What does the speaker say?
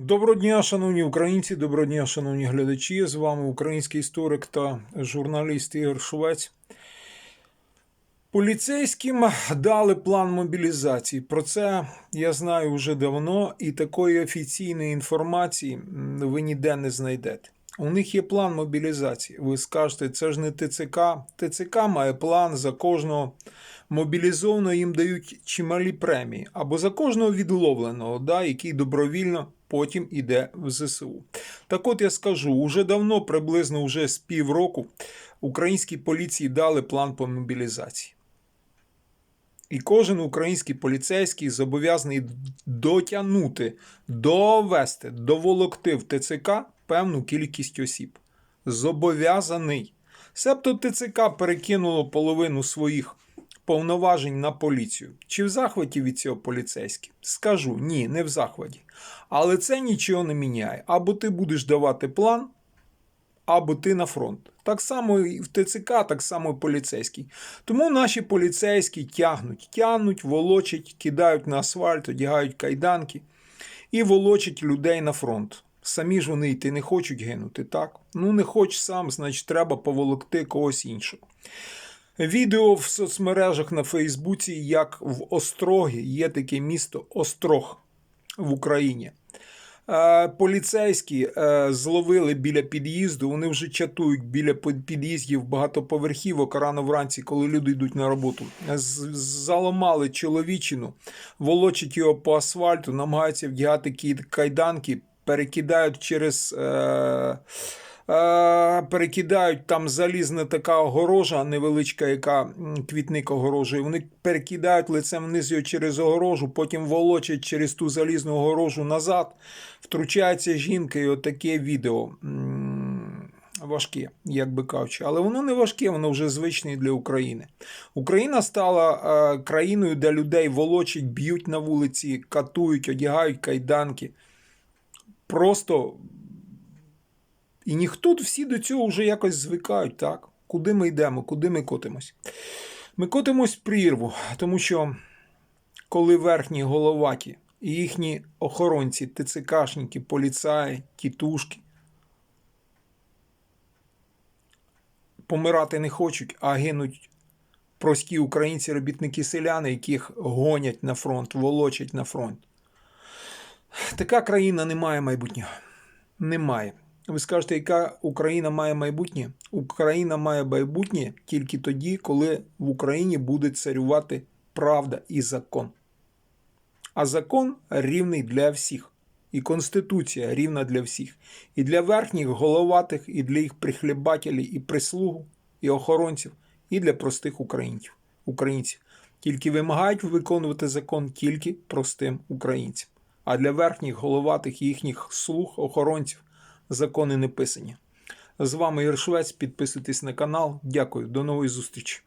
Доброго дня, шановні українці, доброго дня, шановні глядачі. З вами український історик та журналіст Ігор Швець. Поліцейським дали план мобілізації. Про це я знаю вже давно, і такої офіційної інформації ви ніде не знайдете. У них є план мобілізації. Ви скажете, це ж не ТЦК. ТЦК має план за кожного мобілізованого їм дають чималі премії, або за кожного відловленого, да, який добровільно потім іде в ЗСУ. Так от я скажу, уже давно, приблизно вже з півроку, українській поліції дали план по мобілізації. І кожен український поліцейський зобов'язаний дотягнути, довести, доволокти в ТЦК певну кількість осіб. Зобов'язаний. Себто ТЦК перекинуло половину своїх повноважень на поліцію. Чи в захваті від цього поліцейські? Скажу, ні, не в захваті. Але це нічого не міняє. Або ти будеш давати план, або ти на фронт. Так само і в ТЦК, так само і поліцейський. Тому наші поліцейські тягнуть, тягнуть, волочать, кидають на асфальт, одягають кайданки і волочать людей на фронт. Самі ж вони йти не хочуть гинути, так? Ну не хоч сам, значить, треба поволокти когось іншого. Відео в соцмережах на Фейсбуці, як в Острогі є таке місто Острог в Україні. Е, Поліцейські е, зловили біля під'їзду, вони вже чатують біля під'їздів багатоповерхівок рано вранці, коли люди йдуть на роботу. Заламали чоловічину, волочать його по асфальту, намагаються вдягати кайданки, перекидають через. Е, перекидають там залізна така огорожа невеличка, яка квітник огорожує. Вони перекидають лицем вниз його через огорожу, потім волочать через ту залізну огорожу назад. Втручається жінка, і отаке відео. Важке, як би кажучи, але воно не важке, воно вже звичне для України. Україна стала е, країною, де людей волочать, б'ють на вулиці, катують, одягають кайданки. Просто і ніхто всі до цього вже якось звикають, так? Куди ми йдемо, куди ми котимось? Ми котимось прірву, тому що коли верхні головаті і їхні охоронці, ТЦКшники, поліцаї, тітушки помирати не хочуть, а гинуть прості українці, робітники селяни, яких гонять на фронт, волочать на фронт. Така країна не має майбутнього. Немає. Ви скажете, яка Україна має майбутнє? Україна має майбутнє тільки тоді, коли в Україні буде царювати правда і закон. А закон рівний для всіх. І Конституція рівна для всіх. І для верхніх головатих, і для їх прихлібателів, і прислугу, і охоронців, і для простих українців. українців. Тільки вимагають виконувати закон тільки простим українцям. А для верхніх головатих і їхніх слуг, охоронців закони не писані. З вами Іршвець. Підписуйтесь на канал. Дякую, до нової зустрічі.